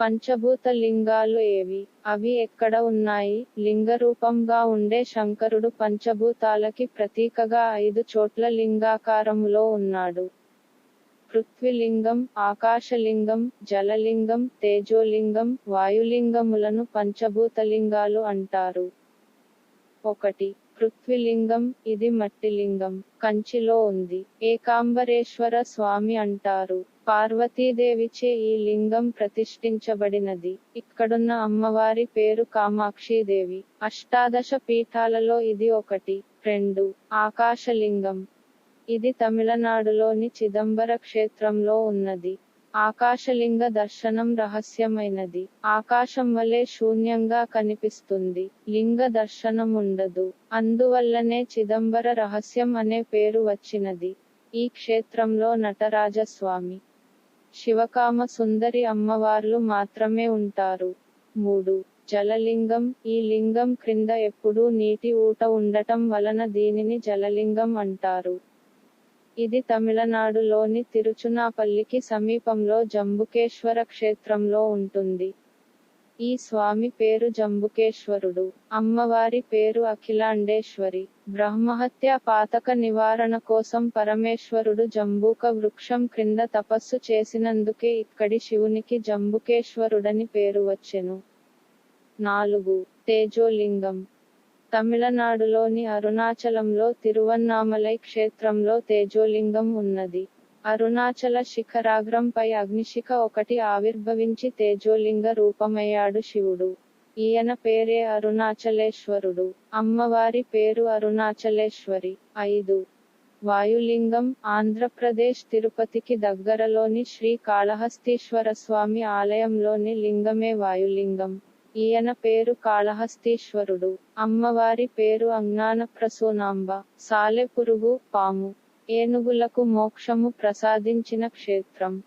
పంచభూత లింగాలు ఏవి? అవి ఎక్కడ ఉన్నాయి? లింగరూపంగా ఉండే శంకరుడు పంచభూతాలకి ప్రతీకగా ఐదు చోట్ల లింగాకారములో ఉన్నాడు. పృథ్వీలింగం ఆకాశలింగం జలలింగం తేజోలింగం వాయులింగములను పంచభూతలింగాలు అంటారు. ఒకటి పృథ్వీలింగం ఇది మట్టిలింగం కంచిలో ఉంది. ఏకాంబరేశ్వర స్వామి అంటారు. పార్వతీదేవిచే ఈ లింగం ప్రతిష్ఠించబడినది. ఇక్కడున్న అమ్మవారి పేరు కామాక్షిదేవి. అష్టాదశ పీఠాలలో ఇది ఒకటి రెండు ఆకాశలింగం. ఇది తమిళనాడులోని చిదంబర క్షేత్రంలో ఉన్నది. ఆకాశలింగ దర్శనం రహస్యమైనది. ఆకాశం వలె శూన్యంగా కనిపిస్తుంది. లింగ దర్శనం ఉండదు. అందువల్లనే చిదంబర రహస్యం అనే పేరు వచ్చినది. ఈ క్షేత్రంలో నటరాజస్వామి. శివకామ సుందరి అమ్మవార్లు మాత్రమే ఉంటారు. మూడు. జలలింగం. ఈ లింగం క్రింద ఎప్పుడూ నీటి ఊట ఉండటం వలన దీనిని జలలింగం అంటారు. ఇది తమిళనాడులోని తిరుచునాపల్లికి సమీపంలో జంబుకేశ్వర క్షేత్రంలో ఉంటుంది. ఈ స్వామి పేరు జంబుకేశ్వరుడు. అమ్మవారి పేరు అఖిలాండేశ్వరి. బ్రహ్మహత్య పాతక నివారణ కోసం పరమేశ్వరుడు జంబూక వృక్షం క్రింద తపస్సు చేసినందుకే ఇక్కడి శివునికి జంబుకేశ్వరుడని పేరు వచ్చెను. నాలుగు. తేజోలింగం. తమిళనాడులోని అరుణాచలంలో తిరువన్నామలై క్షేత్రంలో తేజోలింగం ఉన్నది. అరుణాచల శిఖరాగ్రంపై అగ్నిశిఖ ఒకటి ఆవిర్భవించి తేజోలింగ రూపమయ్యాడు శివుడు. ఈయన పేరే అరుణాచలేశ్వరుడు. అమ్మవారి పేరు అరుణాచలేశ్వరి. ఐదు. వాయులింగం ఆంధ్రప్రదేశ్ తిరుపతికి దగ్గరలోని శ్రీ కాళహస్తీశ్వర స్వామి ఆలయంలోని లింగమే వాయులింగం. ఈయన పేరు కాళహస్తీశ్వరుడు. అమ్మవారి పేరు అజ్ఞాన ప్రసూనాంబ సాలెపురుగు పాము. ఏనుగులకు మోక్షము ప్రసాదించిన క్షేత్రం.